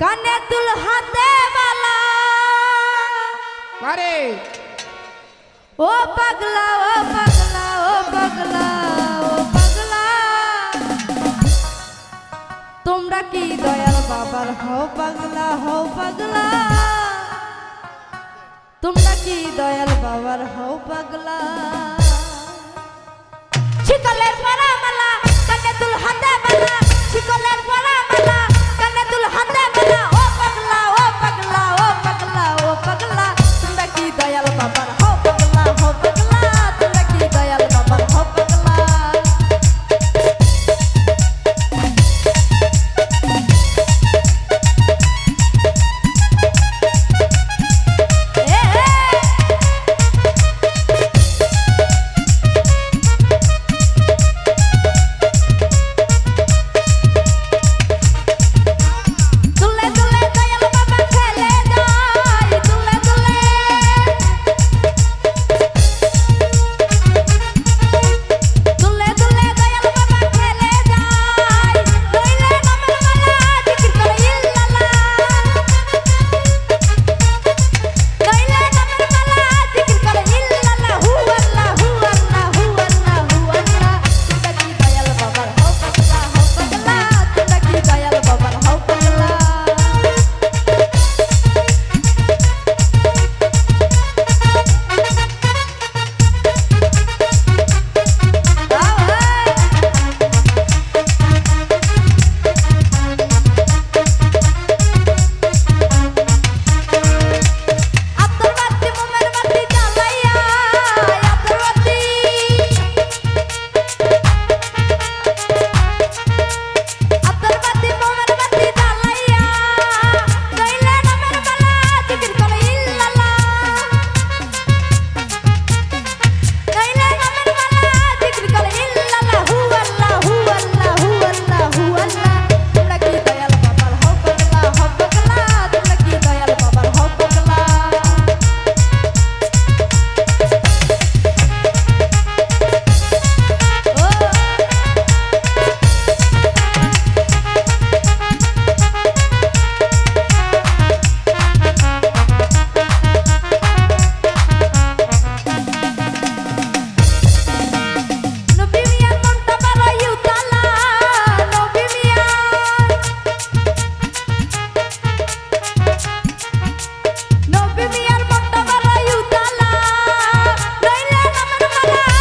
কানে তুল হাতে বালা। আরে ও পাগলা ও পাগলা ও পাগলা ও পাগলা। তোমরা কি দয়াল বাবার? হও পাগলা হও পাগলা। তোমরা কি দয়াল বাবার? হও পাগলা। শীতলের মালা